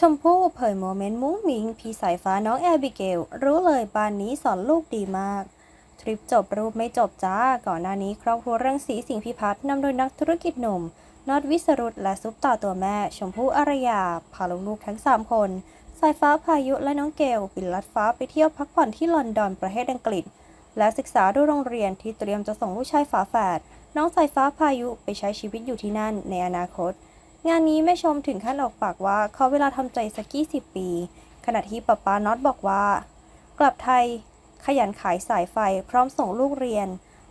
ชมพู่เผยโมเมนต์มุ้งมิง พี่สายฟ้าน้องแอบิเกล รู้เลยบ้านนี้สอนลูกดีมาก ทริปจบรูปไม่จบจ้า ก่อนหน้านี้ครอบครัวเรื่องสีสิงห์พิพัฒน์นำโดยนักธุรกิจหนุ่มน็อตวิสรุตและซุปตาตัวแม่ ชมพู่อารยา พาลูกๆทั้ง 3 คน สายฟ้าพายุและน้องเกลบินลัดฟ้าไปเที่ยวพักผ่อนที่ลอนดอนประเทศอังกฤษ และศึกษาดูโรงเรียนที่เตรียมจะส่งลูกชายฝาแฝดน้องสายฟ้าพายุไปใช้ชีวิตอยู่ที่นั่นในอนาคต งานนี้แม่ชมถึงขั้นออกปากว่าเขาเวลาทำใจสักกี่สิบปี ขณะที่ป้าป้าน็อตบอกว่า กลับไทย ขยันขายสายไฟ พร้อมส่งลูกเรียน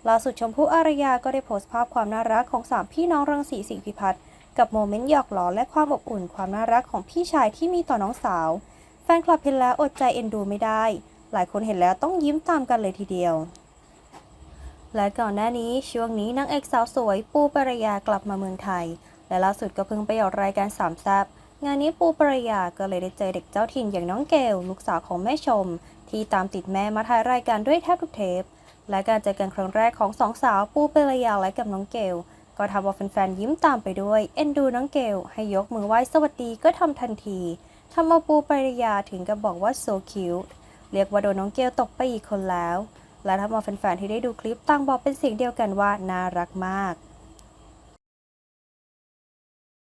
ล่าสุดชมพู่อารยาก็ได้โพสต์ภาพความน่ารักของสามพี่น้องรังสีสิงห์พิพัฒน์กับโมเมนต์หยอกล้อและความอบอุ่นความน่ารักของพี่ชายที่มีต่อน้องสาว แฟนคลับเห็นแล้วอดใจเอ็นดูไม่ได้ หลายคนเห็นแล้วต้องยิ้มตามกันเลยทีเดียว และก่อนหน้านี้ช่วงนี้นางเอกสาวสวยปูปรยากลับมาเมืองไทย และล่าสุดก็เพิ่งไปออกรายการสามแซบงานนี้ปูปรยาก็เลยได้เจอเด็กเจ้าถิ่นอย่างน้องเกลลูกสาวของแม่ชม ที่ตามติดแม่มาถ่ายรายการด้วยแทบทุกเทป และการเจอกันครั้งแรกของสองสาวปูปรยาและกับน้องเกลก็ทำเอาแฟนๆยิ้มตามไปด้วย เอ็นดูน้องเกลให้ยกมือไหว้สวัสดีก็ทำทันทีทำเอาปูปรยาถึงกับบอกว่า so cute เรียกว่าโดนน้องเกลตกไปอีกคนแล้ว และทำเอาแฟนๆที่ได้ดูคลิปต่างบอกเป็นเสียงเดียวกันว่าน่ารักมาก